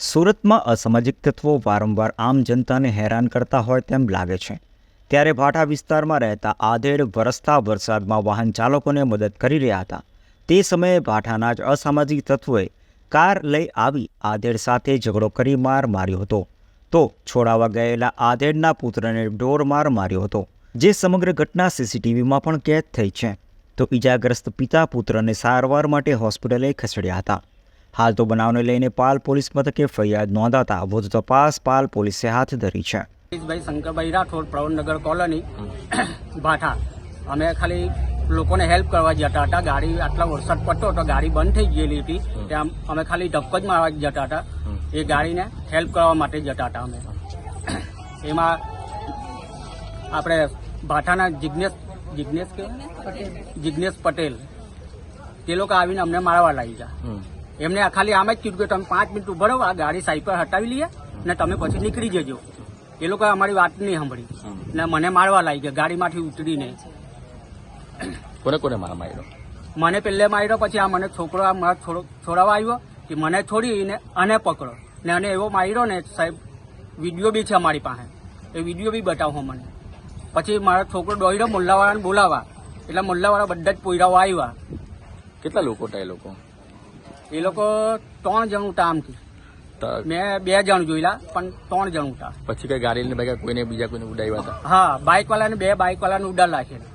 સુરતમાં અસામાજિક તત્વો વારંવાર આમ જનતાને હેરાન કરતા હોય તેમ લાગે છે. ત્યારે ભાટા વિસ્તારમાં રહેતા આધેડ વરસતા વરસાદમાં વાહન ચાલકોને મદદ કરી રહ્યા હતા. તે સમયે ભાટાના જ અસામાજિક તત્વોએ કાર લઈ આવી આધેડ સાથે ઝઘડો કરી માર માર્યો હતો. તો છોડાવા ગયેલા આધેડના પુત્રને ડોર માર માર્યો હતો, જે સમગ્ર ઘટના સીસીટીવીમાં પણ કેદ થઈ છે. તો ઇજાગ્રસ્ત પિતા પુત્રને સારવાર માટે હોસ્પિટલે ખસેડ્યા હતા. હાલ તો બનાવને લઈને પાલ પોલીસ મથકે ફરિયાદ નોંધાતા વધુ તપાસ પાલ પોલીસે હાથ ધરી છે. ભાઈ શંકરભાઈ રાઠોડ પ્રવણનગર કોલોની ભાઠા. અમે ખાલી લોકોને હેલ્પ કરવા જતા હતા. ગાડી આટલા વરસાદ પડતો હતો ગાડી બંધ થઈ ગયેલી હતી. ત્યાં અમે ખાલી ધક્કો જ મારવા જતા હતા. એ ગાડીને હેલ્પ કરવા માટે જતા હતા અમે. એમાં આપણે ભાઠાના જિજ્ઞેશ જિજ્ઞેશ કે? જિજ્ઞેશ પટેલ. તે લોકો આવીને અમને મારવા લાગી ગયા એમને આ ખાલી આમ જ કીધું કે તમે પાંચ મિનિટ ઊભા રહો આ ગાડી સાઈડ પર હટાવી લઈએ ને તમે પછી નીકળી જજો. એ લોકો અમારી વાત નહીં સાંભળી. ને મને મારવા લાગી ગયા ગાડીમાંથી ઉતરીને. કોને કોને મારા માર્યો? મને પેલે માર્યો પછી આ મને છોકરો આ મારા છોડો છોડાવવા આવ્યો કે મને છોડીને અને પકડો. ને અને એવો માર્યો ને સાહેબ વીડિયો બી છે અમારી પાસે. એ વીડિયો બી બતાવો મને. પછી મારો છોકરો દોડ્યો મુલ્લાવાળાને બોલાવા એટલે મુલ્લાવાળા બધા જ પોયરાઓ આવ્યા. કેટલા લોકો હતા એ લોકો? એ લોકો ત્રણ જણ ઉતા આમથી મેં બે જણ જોયેલા પણ ત્રણ જણ ઉતા પછી કઈ ગાડી લઈને ભાઈ કોઈને બીજા કોઈને ઉડાવ્યા હતા? હા બાઇક વાળાને બે બાઇક વાળાને ઉડાડ રાખેલા